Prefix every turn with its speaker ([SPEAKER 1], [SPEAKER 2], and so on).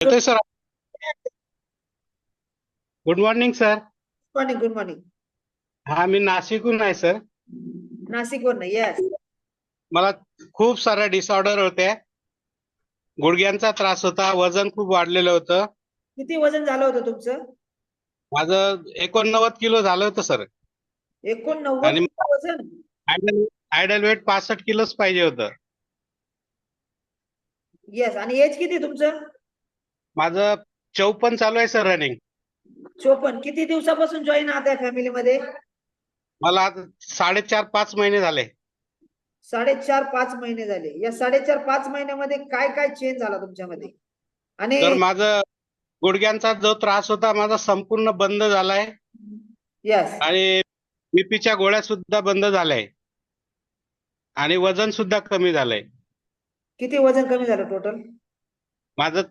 [SPEAKER 1] येतोय sir good morning sir
[SPEAKER 2] morning good morning
[SPEAKER 1] हा मी नाशिकहून आहे सर
[SPEAKER 2] नाशिकवरनं येस
[SPEAKER 1] मला खूप साऱ्या डिसऑर्डर होते गुडघ्यांचा त्रास होता वजन खूप वाढलेलं होतं.
[SPEAKER 2] किती वजन झालं होतं तुमचं?
[SPEAKER 1] माझं एकोणनव्वद किलो झालं होतं सर
[SPEAKER 2] एकोणनव्वद
[SPEAKER 1] आणि-
[SPEAKER 2] किलो वजन?
[SPEAKER 1] आयडल आयडल वेट पासष्ट किलोच पाहिजे होतं.
[SPEAKER 2] येस आणि एज किती तुमचं?
[SPEAKER 1] माझं चौपन्न चालू आहे सर रनिंग
[SPEAKER 2] चोपन्न किती दिवसापासून जॉईन आहात या फॅमिलीमध्ये
[SPEAKER 1] मला आता साडेचार पाच महिने झाले.
[SPEAKER 2] साडेचार पाच महिने झाले. या साडेचार पाच महिन्यामध्ये काय काय चेंज झाला तुमच्यामध्ये? आणि
[SPEAKER 1] तर माझं गुडघ्यांचा जो त्रास होता माझा संपूर्ण बंद झालाय.
[SPEAKER 2] येस
[SPEAKER 1] आणि बीपीच्या गोळ्या सुद्धा बंद झाल्याय. आणि वजन सुद्धा कमी झालंय.
[SPEAKER 2] किती वजन कमी झालं टोटल
[SPEAKER 1] माझं